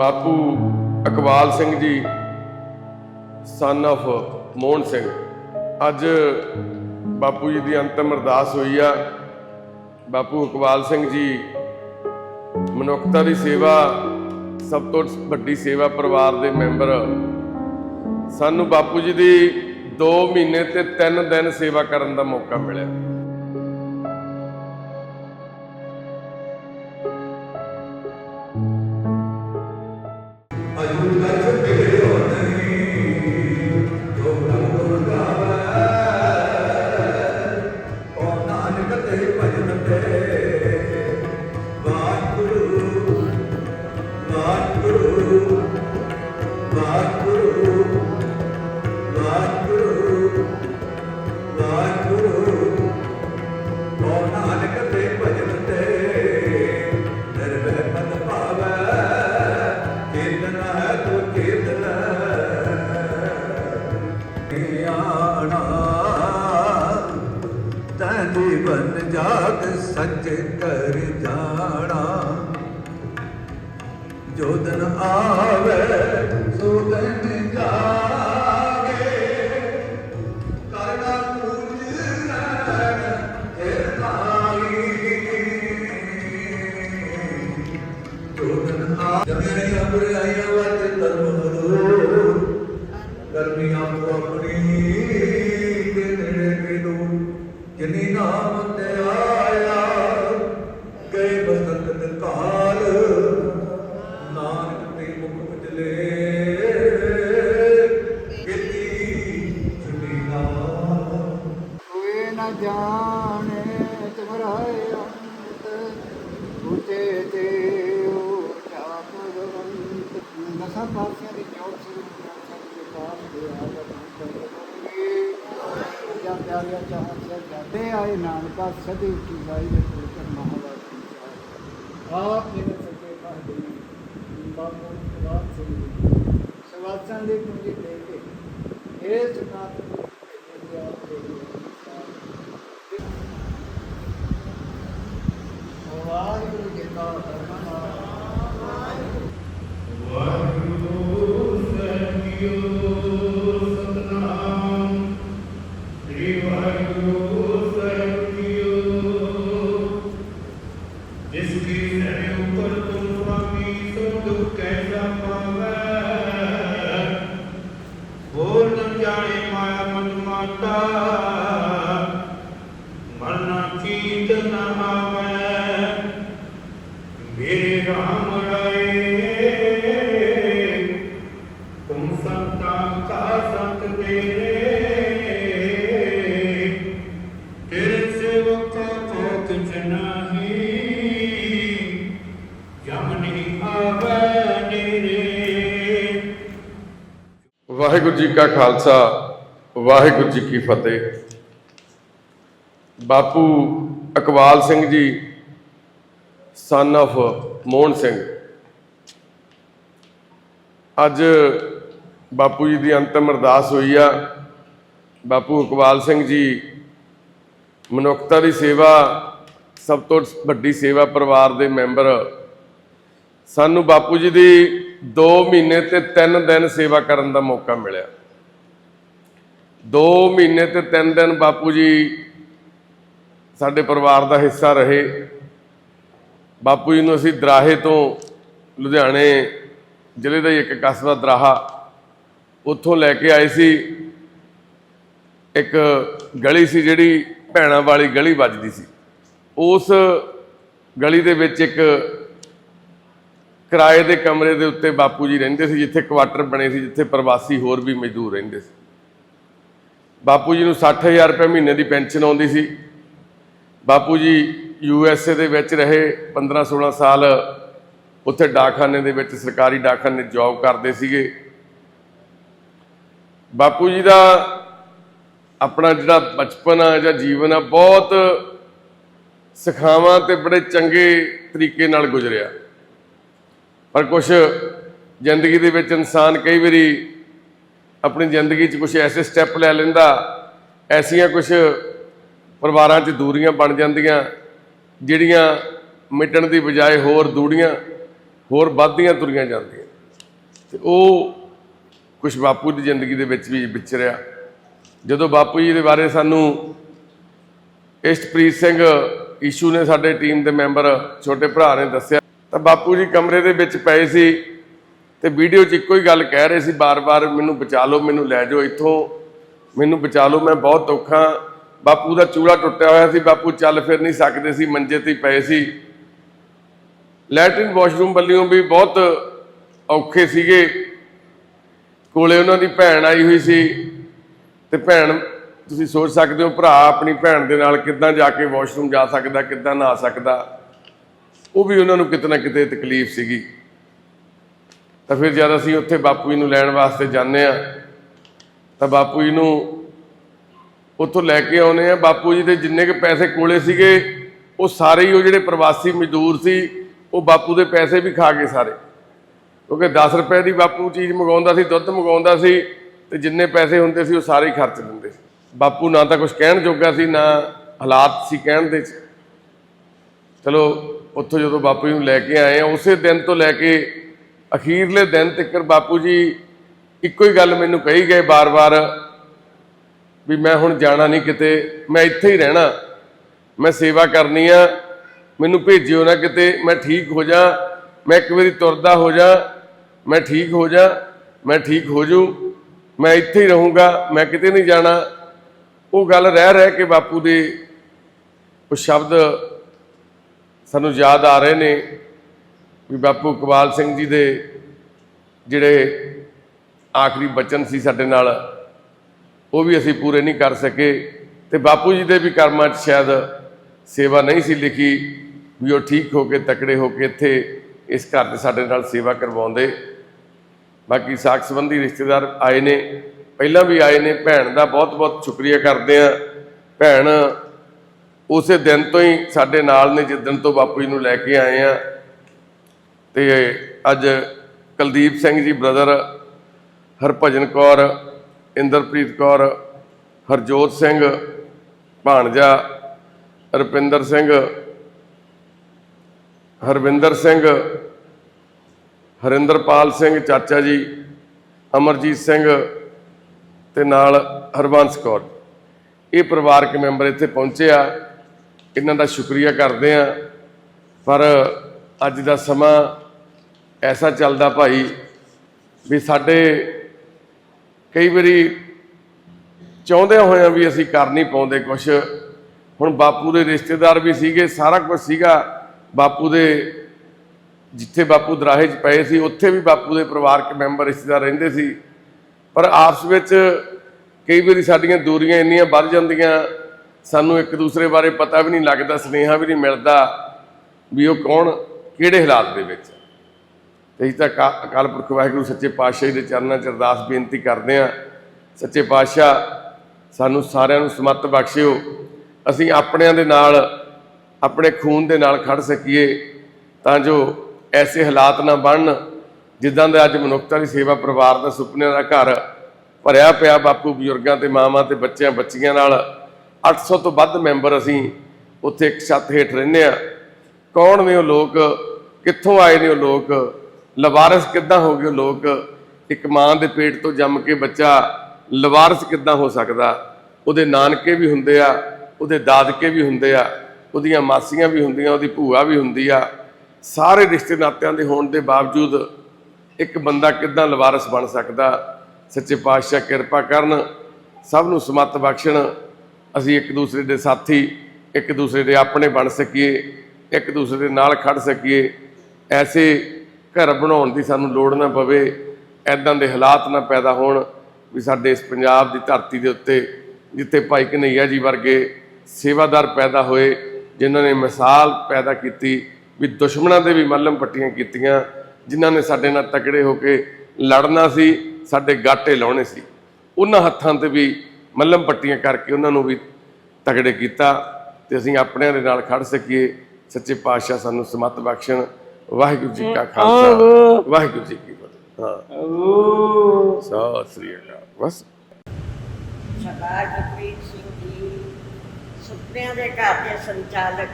ਬਾਪੂ ਇਕਬਾਲ ਸਿੰਘ ਜੀ ਸਨ of ਮੋਹਨ ਸਿੰਘ। ਅੱਜ ਬਾਪੂ ਜੀ ਦੀ ਅੰਤਮ ਅਰਦਾਸ ਹੋਈ ਆ। ਬਾਪੂ ਇਕਬਾਲ ਸਿੰਘ ਜੀ, ਮਨੁੱਖਤਾ ਦੀ ਸੇਵਾ, ਸਭ ਤੋਂ ਵੱਡੀ ਸੇਵਾ ਪਰਿਵਾਰ ਦੇ ਮੈਂਬਰ। ਸਾਨੂੰ ਬਾਪੂ ਜੀ ਦੀ 2 ਮਹੀਨੇ ਤੇ 3 ਦਿਨ ਸੇਵਾ ਕਰਨ ਦਾ ਮੌਕਾ ਮਿਲਿਆ। ਤੈਨੂੰ ਬਨ ਜਾਗ ਸੱਚ ਜਿਨੀ ਨਾਮ ਤੇ ਆਇਆ। ਸੇ ਆਏ ਨਾਨਕਾ ਸਦੀ ਕੀ ਗਾਈ ਦੇ ਪੁੱਤਰ ਮਹਾਰਾਜ ਆਪ ਜੀ ਨੇ ਸੱਚੇ ਪਾਤਸ਼ਾਹ ਬਾਬੂ ਰਾਮ ਸਿੰਘ ਜੀ ਸਵਾਸਾਂ ਦੀ ਪੂੰਜੀ ਕੇ ਇਹ ਸੁਨਾਤ ਨੂੰ ਆਪ ਦੇ ਵਾਹਿਗੁਰੂ ਵਾਹਿਗੁਰੂ ਜੀ ਕਾ ਖਾਲਸਾ, ਵਾਹਿਗੁਰੂ ਜੀ ਕੀ ਫਤਿਹ। ਬਾਪੂ ਇਕਬਾਲ ਸਿੰਘ ਜੀ ਸਨ of ਮੋਹਨ ਸਿੰਘ। ਅੱਜ ਬਾਪੂ ਜੀ ਦੀ ਅੰਤਮ ਅਰਦਾਸ ਹੋਈ ਆ। ਬਾਪੂ ਇਕਬਾਲ ਸਿੰਘ ਜੀ, ਮਨੁੱਖਤਾ ਦੀ ਸੇਵਾ, ਸਭ ਤੋਂ ਵੱਡੀ ਸੇਵਾ ਪਰਿਵਾਰ ਦੇ ਮੈਂਬਰ। ਸਾਨੂੰ ਬਾਪੂ ਜੀ ਦੀ 2 ਮਹੀਨੇ ਤੇ 3 ਦਿਨ ਸੇਵਾ ਕਰਨ ਦਾ ਮੌਕਾ ਮਿਲਿਆ। 2 ਮਹੀਨੇ ਤੇ 3 ਦਿਨ ਬਾਪੂ ਜੀ ਸਾਡੇ ਪਰਿਵਾਰ ਦਾ ਹਿੱਸਾ ਰਹੇ। ਬਾਪੂ ਜੀ ਨੂੰ ਅਸੀਂ ਦਰਾਹੇ ਤੋਂ ਲੁਧਿਆਣੇ ਜ਼ਿਲ੍ਹੇ ਦਾ ਹੀ ਇੱਕ ਕਸਬਾ ਦਰਾਹਾ ਉੱਥੋਂ ਲੈ ਕੇ ਆਏ ਸੀ। ਇੱਕ ਗਲੀ ਸੀ ਜਿਹੜੀ ਭੈਣਾਂ ਵਾਲੀ ਗਲੀ ਵੱਜਦੀ ਸੀ। ਉਸ ਗਲੀ ਦੇ ਵਿੱਚ ਇੱਕ ਕਿਰਾਏ ਦੇ ਕਮਰੇ ਦੇ ਉੱਤੇ ਬਾਪੂ ਜੀ ਰਹਿੰਦੇ ਸੀ, ਜਿੱਥੇ ਕੁਆਟਰ ਬਣੇ ਸੀ, ਜਿੱਥੇ ਪ੍ਰਵਾਸੀ ਹੋਰ ਵੀ ਮਜ਼ਦੂਰ ਰਹਿੰਦੇ ਸੀ। ਬਾਪੂ ਜੀ ਨੂੰ 60000 ਰੁਪਏ ਮਹੀਨੇ ਦੀ ਪੈਨਸ਼ਨ ਆਉਂਦੀ ਸੀ। ਬਾਪੂ ਜੀ ਯੂ ਐਸ ਏ ਦੇ ਵਿੱਚ ਰਹੇ 15 16 ਸਾਲ ਉੱਥੇ ਡਾਕਖਾਨੇ ਦੇ ਵਿੱਚ, ਸਰਕਾਰੀ ਡਾਕਖਾਨੇ ਜੌਬ ਕਰਦੇ ਸੀਗੇ। ਬਾਪੂ ਜੀ ਦਾ ਆਪਣਾ ਜਿਹੜਾ ਬਚਪਨ ਆ, ਜਾਂ ਜੀਵਨ ਆ, ਬਹੁਤ ਸਿਖਾਵਾਂ ਤੇ ਬੜੇ ਚੰਗੇ ਤਰੀਕੇ ਨਾਲ ਗੁਜ਼ਰਿਆ। ਪਰ ਕੁਝ ਜ਼ਿੰਦਗੀ ਦੇ ਵਿੱਚ ਇਨਸਾਨ ਕਈ ਵਾਰੀ ਆਪਣੀ ਜ਼ਿੰਦਗੀ 'ਚ ਕੁਝ ਐਸੇ ਸਟੈਪ ਲੈ ਲੈਂਦਾ, ਐਸੀਆਂ ਕੁਝ ਪਰਿਵਾਰਾਂ 'ਚ ਦੂਰੀਆਂ ਬਣ ਜਾਂਦੀਆਂ, ਜਿਹੜੀਆਂ ਮਿਟਣ ਦੀ ਬਜਾਏ ਹੋਰ ਦੂੜੀਆਂ, ਹੋਰ ਵੱਧਦੀਆਂ ਤੁਰੀਆਂ ਜਾਂਦੀਆਂ। ਤੇ ਉਹ ਕੁਝ ਬਾਪੂ ਦੀ ਜ਼ਿੰਦਗੀ ਦੇ ਵਿੱਚ ਵੀ ਵਿਚਰਿਆ। ਜਦੋਂ ਬਾਪੂ ਜੀ ਦੇ ਬਾਰੇ ਸਾਨੂੰ ਇਸ਼ਟਪ੍ਰੀਤ ਸਿੰਘ ਈਸ਼ੂ ਨੇ ਸਾਡੇ ਟੀਮ ਦੇ ਮੈਂਬਰ ਛੋਟੇ ਭਰਾ ਨੇ ਦੱਸਿਆ ਤਾਂ ਬਾਪੂ ਜੀ ਕਮਰੇ ਦੇ ਵਿੱਚ ਪਏ ਸੀ ਤੇ ਵੀਡੀਓ 'ਚ ਇੱਕੋ ਹੀ ਗੱਲ ਕਹਿ ਰਹੇ ਸੀ ਬਾਰ-ਬਾਰ, ਮੈਨੂੰ ਬਚਾ ਲਓ, ਮੈਨੂੰ ਲੈ ਜਾਓ ਇੱਥੋਂ, ਮੈਨੂੰ ਬਚਾ ਲਓ, ਮੈਂ ਬਹੁਤ ਔਖਾ ਬਾਪੂ ਦਾ ਚੂੜਾ ਟੁੱਟਿਆ ਹੋਇਆ ਸੀ, ਬਾਪੂ ਚੱਲ ਫਿਰ ਨਹੀਂ ਸਕਦੇ ਸੀ, ਮੰਜੇ ਤੇ ਹੀ ਪਏ ਸੀ। ਲੈਟਰਨ ਵਾਸ਼ਰੂਮ ਵੱਲਿਓ ਵੀ ਬਹੁਤ ਔਖੇ ਸੀਗੇ। ਕੋਲੇ ਉਹਨਾਂ ਦੀ ਭੈਣ ਆਈ ਹੋਈ ਸੀ ਤੇ ਭੈਣ, ਤੁਸੀਂ ਸੋਚ ਸਕਦੇ ਹੋ ਭਰਾ ਆਪਣੀ ਭੈਣ ਦੇ ਨਾਲ ਕਿੱਦਾਂ ਜਾ ਕੇ ਵਾਸ਼ਰੂਮ ਜਾ ਸਕਦਾ, ਕਿੱਦਾਂ ਨਹਾ ਸਕਦਾ। ਉਹ ਵੀ ਉਹਨਾਂ ਨੂੰ ਕਿਤੇ ਨਾ ਕਿਤੇ ਤਕਲੀਫ ਸੀਗੀ। ਤਾਂ ਫਿਰ ਜਦ ਅਸੀਂ ਉੱਥੇ ਬਾਪੂ ਜੀ ਨੂੰ ਲੈਣ ਵਾਸਤੇ ਜਾਂਦੇ ਆ ਤਾਂ ਬਾਪੂ ਜੀ ਨੂੰ ਉੱਥੋਂ ਲੈ ਕੇ ਆਉਨੇ ਆ ਬਾਪੂ ਜੀ ਦੇ ਜਿੰਨੇ ਕੁ ਪੈਸੇ ਕੋਲੇ ਸੀਗੇ, ਉਹ ਸਾਰੇ ਹੀ ਉਹ ਜਿਹੜੇ ਪ੍ਰਵਾਸੀ ਮਜ਼ਦੂਰ ਸੀ, ਉਹ ਬਾਪੂ ਦੇ ਪੈਸੇ ਵੀ ਖਾ ਗਏ ਸਾਰੇ। ਕਿਉਂਕਿ 10 ਰੁਪਏ ਦੀ ਬਾਪੂ ਚੀਜ਼ ਮੰਗਾਉਂਦਾ ਸੀ, ਦੁੱਧ ਮੰਗਾਉਂਦਾ ਸੀ, ਤੇ ਜਿੰਨੇ ਪੈਸੇ ਹੁੰਦੇ ਸੀ, ਉਹ ਸਾਰੇ ਹੀ ਖਰਚ ਦਿੰਦੇ ਸੀ। ਬਾਪੂ ਨਾ ਤਾਂ ਕੁਝ ਕਹਿਣ ਜੋਗਾ ਸੀ, ਨਾ ਹਾਲਾਤ ਸੀ ਕਹਿਣ ਦੇ। ਚਲੋ ਉੱਥੋਂ ਜਦੋਂ ਬਾਪੂ ਜੀ ਨੂੰ ਲੈ ਕੇ ਆਏ ਆ ਉਸੇ ਦਿਨ ਤੋਂ ਲੈ ਕੇ ਅਖੀਰਲੇ ਦਿਨ ਤੱਕ ਬਾਪੂ ਜੀ ਇੱਕੋ ਹੀ ਗੱਲ ਮੈਨੂੰ ਕਹੀ ਗਏ ਬਾਰ-ਬਾਰ ਵੀ ਮੈਂ ਹੁਣ ਜਾਣਾ ਨਹੀਂ ਕਿਤੇ, ਮੈਂ ਇੱਥੇ ਹੀ ਰਹਿਣਾ, ਮੈਂ ਸੇਵਾ ਕਰਨੀ ਆ, ਮੈਨੂੰ ਭੇਜਿਓ ਨਾ ਕਿਤੇ, ਮੈਂ ਠੀਕ ਹੋ ਜਾ, ਮੈਂ ਇੱਕ ਵਾਰੀ ਤੁਰਦਾ ਹੋ ਜਾ, ਮੈਂ ਠੀਕ ਹੋ ਜਾ, ਮੈਂ ਠੀਕ ਹੋ ਜੂ, ਮੈਂ ਇੱਥੇ ਹੀ ਰਹੂੰਗਾ, ਮੈਂ ਕਿਤੇ ਨਹੀਂ ਜਾਣਾ। ਉਹ ਗੱਲ ਰਹਿ ਰਹਿ ਕੇ ਬਾਪੂ ਦੇ ਉਹ ਸ਼ਬਦ ਸਾਨੂੰ ਯਾਦ ਆ ਰਹੇ ਨੇ ਵੀ ਬਾਪੂ ਕਵਾਲ ਸਿੰਘ ਜੀ ਦੇ ਜਿਹੜੇ ਆਖਰੀ ਬਚਨ ਸੀ ਸਾਡੇ ਨਾਲ, ਉਹ ਵੀ ਅਸੀਂ ਪੂਰੇ ਨਹੀਂ ਕਰ ਸਕੇ। ਤੇ ਬਾਪੂ ਜੀ ਦੇ ਵੀ ਕਰਮਾਂ 'ਚ ਸ਼ਾਇਦ ਸੇਵਾ ਨਹੀਂ ਸੀ ਲਿਖੀ ਵੀ ਉਹ ਠੀਕ ਹੋ ਕੇ, ਤਕੜੇ ਹੋ ਕੇ ਇੱਥੇ ਇਸ ਘਰ ਦੇ ਸਾਡੇ ਨਾਲ ਸੇਵਾ ਕਰਵਾਉਂਦੇ। ਬਾਕੀ ਸਾਖ ਸੰਬੰਧੀ ਰਿਸ਼ਤੇਦਾਰ ਆਏ ਨੇ, ਪਹਿਲਾਂ ਵੀ ਆਏ ਨੇ। ਭੈਣ ਦਾ ਬਹੁਤ-ਬਹੁਤ ਸ਼ੁਕਰੀਆ ਕਰਦੇ ਆ ਭੈਣ ਉਸੇ ਦਿਨ ਤੋਂ ਹੀ ਸਾਡੇ ਨਾਲ ਨੇ ਜਿੱਦਣ ਤੋਂ ਬਾਪੂ ਜੀ ਨੂੰ ਲੈ ਕੇ ਆਏ ਆ ਤੇ ਅੱਜ ਕੁਲਦੀਪ ਸਿੰਘ ਜੀ ਬ੍ਰਦਰ ਹਰਭਜਨ ਕੌਰ, ਇੰਦਰਪ੍ਰੀਤ ਕੌਰ, ਹਰਜੋਤ ਸਿੰਘ, ਭਾਣਜਾ ਰੁਪਿੰਦਰ ਸਿੰਘ, ਹਰਵਿੰਦਰ ਸਿੰਘ, ਹਰਿੰਦਰਪਾਲ ਸਿੰਘ, ਚਾਚਾ ਜੀ, ਅਮਰਜੀਤ ਸਿੰਘ ਤੇ ਨਾਲ ਹਰਬੰਸ ਕੌਰ। ਇਹ ਪਰਿਵਾਰਕ ਮੈਂਬਰ ਇੱਥੇ ਪਹੁੰਚੇ ਆ। ਇਹਨਾਂ ਦਾ ਸ਼ੁਕਰੀਆ ਕਰਦੇ ਆ ਪਰ ਅੱਜ ਦਾ ਸਮਾਂ ਐਸਾ ਚੱਲਦਾ ਭਾਈ ਵੀ ਸਾਡੇ ਕਈ ਵਾਰੀ ਚਾਹੁੰਦਿਆਂ ਹੋਇਆਂ ਵੀ ਅਸੀਂ ਕਰ ਨਹੀਂ ਪਾਉਂਦੇ ਕੁਝ ਹੁਣ ਬਾਪੂ ਦੇ ਰਿਸ਼ਤੇਦਾਰ ਵੀ ਸੀਗੇ, ਸਾਰਾ ਕੁਝ ਸੀਗਾ। ਬਾਪੂ ਦੇ ਜਿੱਥੇ ਬਾਪੂ ਦਰਾਹੇ 'ਚ ਪਏ ਸੀ, ਉੱਥੇ ਵੀ ਬਾਪੂ ਦੇ ਪਰਿਵਾਰਕ ਮੈਂਬਰ ਰਿਸ਼ਤੇਦਾਰ ਰਹਿੰਦੇ ਸੀ। ਪਰ ਆਪਸ ਵਿੱਚ ਕਈ ਵਾਰੀ ਸਾਡੀਆਂ ਦੂਰੀਆਂ ਇੰਨੀਆਂ ਵੱਧ ਜਾਂਦੀਆਂ ਸਾਨੂੰ ਇੱਕ ਦੂਸਰੇ ਬਾਰੇ ਪਤਾ ਵੀ ਨਹੀਂ ਲੱਗਦਾ, ਸੁਨੇਹਾ ਵੀ ਨਹੀਂ ਮਿਲਦਾ ਵੀ ਉਹ ਕੌਣ, ਕਿਹੜੇ ਹਾਲਾਤ ਦੇ ਵਿੱਚ ਤੇ ਤਾਂ ਅਕਾ- ਅਕਾਲ ਪੁਰਖ ਵਾਹਿਗੁਰੂ ਸੱਚੇ ਪਾਤਸ਼ਾਹ ਜੀ ਦੇ ਚਰਨਾਂ 'ਚ ਅਰਦਾਸ ਬੇਨਤੀ ਕਰਦੇ ਹਾਂ। ਸੱਚੇ ਪਾਤਸ਼ਾਹ, ਸਾਨੂੰ ਸਾਰਿਆਂ ਨੂੰ ਸਮੱਤ ਬਖਸ਼ਿਓ। ਅਸੀਂ ਆਪਣਿਆਂ ਦੇ ਨਾਲ, ਆਪਣੇ ਖੂਨ ਦੇ ਨਾਲ ਖੜ ਸਕੀਏ ਤਾਂ ਜੋ ਐਸੇ ਹਾਲਾਤ ਨਾ ਬਣਨ, ਜਿੱਦਾਂ ਦਾ ਅੱਜ ਮਨੁੱਖਤਾ ਦੀ ਸੇਵਾ ਪਰਿਵਾਰ ਦਾ ਸੁਪਨਿਆਂ ਦਾ ਘਰ ਭਰਿਆ ਪਿਆ ਬਾਪੂ ਬਜ਼ੁਰਗਾਂ ਤੇ ਮਾਵਾਂ ਤੇ ਬੱਚਿਆਂ, ਬੱਚੀਆਂ ਨਾਲ 800 ਤੋਂ ਵੱਧ ਮੈਂਬਰ ਅਸੀਂ ਉੱਥੇ ਇੱਕ ਛੱਤ ਹੇਠ ਰਹਿੰਦੇ ਆ ਕੌਣ ਨੇ ਉਹ ਲੋਕ? ਕਿੱਥੋਂ ਆਏ ਨੇ ਉਹ ਲੋਕ? ਲਵਾਰਸ ਕਿੱਦਾਂ ਹੋ ਗਏ ਉਹ ਲੋਕ? ਇੱਕ ਮਾਂ ਦੇ ਪੇਟ ਤੋਂ ਜੰਮ ਕੇ ਬੱਚਾ ਲਵਾਰਸ ਕਿੱਦਾਂ ਹੋ ਸਕਦਾ? ਉਹਦੇ ਨਾਨਕੇ ਵੀ ਹੁੰਦੇ ਆ, ਉਹਦੇ ਦਾਦਕੇ ਵੀ ਹੁੰਦੇ ਆ, ਉਹਦੀਆਂ ਮਾਸੀਆਂ ਵੀ ਹੁੰਦੀਆਂ, ਉਹਦੀ ਭੂਆ ਵੀ ਹੁੰਦੀ ਆ। ਸਾਰੇ ਰਿਸ਼ਤੇ ਨਾਤਿਆਂ ਦੇ ਹੋਣ ਦੇ ਬਾਵਜੂਦ ਇੱਕ ਬੰਦਾ ਕਿੱਦਾਂ ਲਵਾਰਸ ਬਣ ਸਕਦਾ? ਸੱਚੇ ਪਾਤਸ਼ਾਹ ਕਿਰਪਾ ਕਰਨ, ਸਭ ਨੂੰ ਸਮੱਤ ਬਖਸ਼ਣ ਅਸੀਂ ਇੱਕ ਦੂਸਰੇ ਦੇ ਸਾਥੀ, ਇੱਕ ਦੂਸਰੇ ਦੇ ਆਪਣੇ ਬਣ ਸਕੀਏ, ਇੱਕ ਦੂਸਰੇ ਦੇ ਨਾਲ ਖੜ ਸਕੀਏ। ਐਸੇ ਘਰ ਬਣਾਉਣ ਦੀ ਸਾਨੂੰ ਲੋੜ ਨਾ ਪਵੇ ਐਦਾਂ ਦੇ ਹਾਲਾਤ ਨਾ ਪੈਦਾ ਹੋਣ ਵੀ ਸਾਡੇ ਇਸ ਪੰਜਾਬ ਦੀ ਧਰਤੀ ਦੇ ਉੱਤੇ, ਜਿੱਥੇ ਭਾਈ ਕਨਈਆ ਜੀ ਵਰਗੇ ਸੇਵਾਦਾਰ ਪੈਦਾ ਹੋਏ, ਜਿਨ੍ਹਾਂ ਨੇ ਮਿਸਾਲ ਪੈਦਾ ਕੀਤੀ, ਵੀ ਦੁਸ਼ਮਣਾਂ ਦੇ ਵੀ ਮੱਲਮ ਪੱਟੀਆਂ ਕੀਤੀਆਂ, ਜਿਨ੍ਹਾਂ ਨੇ ਸਾਡੇ ਨਾਲ ਤਕੜੇ ਹੋ ਕੇ ਲੜਨਾ ਸੀ, ਸਾਡੇ ਗਾਟੇ ਲਾਉਣੇ ਸੀ। ਉਹਨਾਂ ਹੱਥਾਂ ਤੇ ਵੀ ਮੱਲਮ ਪੱਟੀਆਂ ਕਰਕੇ ਉਹਨਾਂ ਨੂੰ ਵੀ ਤਗੜੇ ਕੀਤਾ ਤੇ ਅਸੀਂ ਆਪਣਿਆਂ ਦੇ ਨਾਲ ਖੜ ਸਕੀਏ। ਸੱਚੇ ਪਾਤਸ਼ਾਹ ਸਾਨੂੰ ਸਮਤ ਬਖਸ਼ਣ। ਵਾਹਿਗੁਰੂ ਜੀ ਕਾ ਖਾਲਸਾ। ਵਾਹਿਗੁਰੂ ਜੀ ਕੀ ਫਤਿਹ। ਹਾਂ। ਸਤਿ ਸ੍ਰੀ ਅਕਾਲ। ਬਸ। ਸਰਦਾਰ ਜਗਪ੍ਰੀਤ ਸਿੰਘ ਜੀ ਸੁਪਨਿਆਂ ਦੇ ਘਰ ਦੇ ਸੰਚਾਲਕ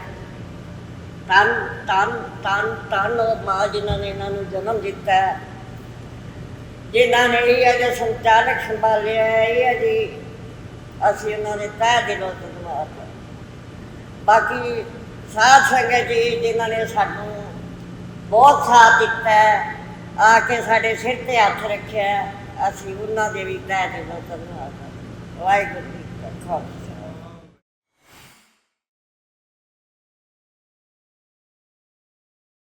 ਤਨ ਤਨ ਤਨ ਤਨ ਮਾਂ ਜਿਨ੍ਹਾਂ ਨੇ ਇਹਨਾਂ ਨੂੰ ਜਨਮ ਦਿੱਤਾ। ਜਿਨ੍ਹਾਂ ਨੇ ਇਹ ਅਜੇ ਸੰਚਾਲਕ ਸੰਭਾਲਿਆ ਹੈ, ਇਹ ਅਜੇ ਅਸੀਂ ਉਹਨਾਂ ਦੇ ਤਹਿ ਦਿਲੋਂ ਧੰਨਵਾਦ ਬਾਕੀ ਸਾਧ ਸੰਗਤ ਜੀ, ਜਿਨ੍ਹਾਂ ਨੇ ਸਾਨੂੰ ਬਹੁਤ ਸਾਥ ਦਿੱਤਾ ਆ ਕੇ ਸਾਡੇ ਸਿਰ ਤੇ ਹੱਥ ਰੱਖਿਆ ਅਸੀਂ ਉਹਨਾਂ ਦੇ ਵੀ ਤਹਿ ਦਿਲੋਂ ਧੰਨਵਾਦ ਵਾਹਿਗੁਰੂ ਜੀ ਕਾ ਖਾਲਸਾ।